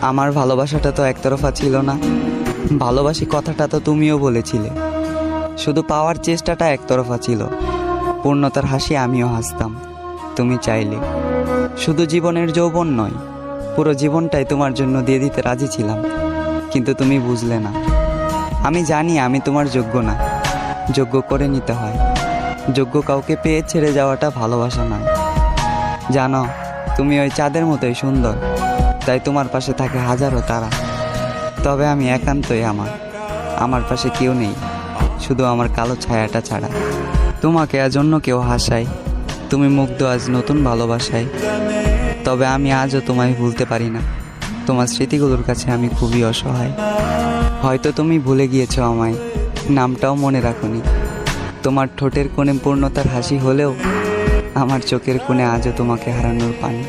আমার ভালোবাসাটা তো একতরফা ছিল না। ভালোবাসি কথাটা তো তুমিও বলেছিলে। শুধু পাওয়ার চেষ্টাটা একতরফা ছিল। পূর্ণতার হাসি আমিও হাসতাম। তুমি চাইলে। শুধু জীবনের যৌবন নয়, পুরো জীবনটাই তোমার জন্য দিয়ে দিতে রাজি ছিলাম। কিন্তু তুমি বুঝলে না। আমি জানি আমি তোমার যোগ্য না। যোগ্য করে নিতে হয়। যোগ্য কাউকে পেয়ে ছেড়ে যাওয়াটা ভালোবাসা নয়। জানো, তুমি ওই চাঁদের মতোই সুন্দর। তাই তোমার পাশে থাকে হাজারো তারা। তবে আমি একান্তই আমার। আমার পাশে কেউ নেই। শুধু আমার কালো ছায়াটা ছাড়া। তোমাকে আজ অন্য কেউ হাসায়। তুমি মুগ্ধ আজ নতুন ভালোবাসায়। তবে আমি আজও তোমায় ভুলতে পারি না। তোমার স্মৃতিগুলোর কাছে আমি খুবই অসহায়। হয়তো তুমি ভুলে গিয়েছো আমায়। নামটাও মনে রাখোনি। তোমার ঠোঁটের কোণে পূর্ণতার হাসি হলেও আমার চোখের কোণে আজও তোমাকে হারানোর পানি।